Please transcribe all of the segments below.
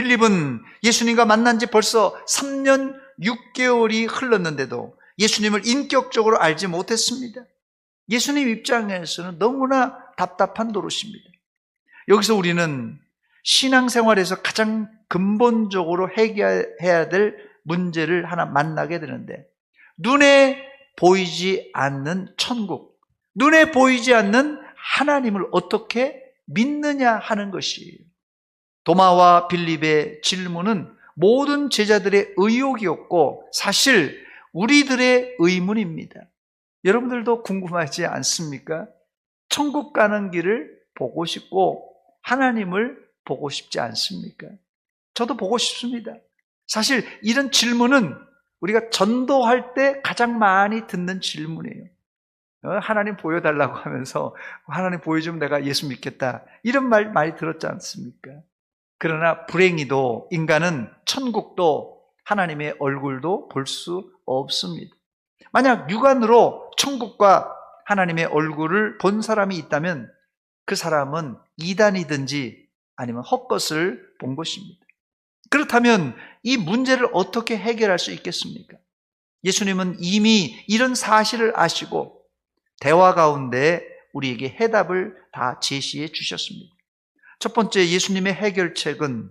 빌립은 예수님과 만난 지 벌써 3년 6개월이 흘렀는데도 예수님을 인격적으로 알지 못했습니다. 예수님 입장에서는 너무나 답답한 노릇입니다. 여기서 우리는 신앙생활에서 가장 근본적으로 해결해야 될 문제를 하나 만나게 되는데 눈에 보이지 않는 천국, 눈에 보이지 않는 하나님을 어떻게 믿느냐 하는 것이에요. 도마와 빌립의 질문은 모든 제자들의 의혹이었고 사실 우리들의 의문입니다. 여러분들도 궁금하지 않습니까? 천국 가는 길을 보고 싶고 하나님을 보고 싶지 않습니까? 저도 보고 싶습니다. 사실 이런 질문은 우리가 전도할 때 가장 많이 듣는 질문이에요. 어, 하나님 보여달라고 하면서 하나님 보여주면 내가 예수 믿겠다. 이런 말 많이 들었지 않습니까? 그러나 불행히도 인간은 천국도 하나님의 얼굴도 볼 수 없습니다. 만약 육안으로 천국과 하나님의 얼굴을 본 사람이 있다면 그 사람은 이단이든지 아니면 헛것을 본 것입니다. 그렇다면 이 문제를 어떻게 해결할 수 있겠습니까? 예수님은 이미 이런 사실을 아시고 대화 가운데 우리에게 해답을 다 제시해 주셨습니다. 첫 번째 예수님의 해결책은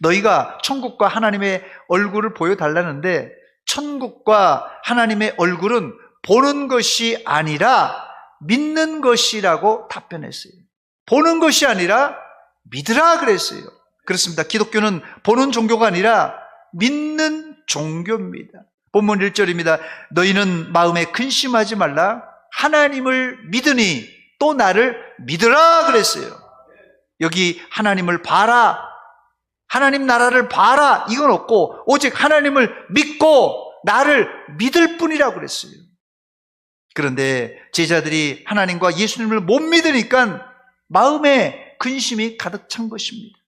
너희가 천국과 하나님의 얼굴을 보여달라는데 천국과 하나님의 얼굴은 보는 것이 아니라 믿는 것이라고 답변했어요. 보는 것이 아니라 믿으라 그랬어요. 그렇습니다. 기독교는 보는 종교가 아니라 믿는 종교입니다. 본문 1절입니다. 너희는 마음에 근심하지 말라. 하나님을 믿으니 또 나를 믿으라 그랬어요. 여기 하나님을 봐라. 하나님 나라를 봐라. 이건 없고 오직 하나님을 믿고 나를 믿을 뿐이라고 그랬어요. 그런데 제자들이 하나님과 예수님을 못 믿으니까 마음에 근심이 가득 찬 것입니다.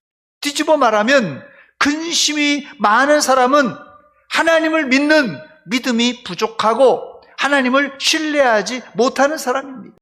뒤집어 말하면 근심이 많은 사람은 하나님을 믿는 믿음이 부족하고 하나님을 신뢰하지 못하는 사람입니다.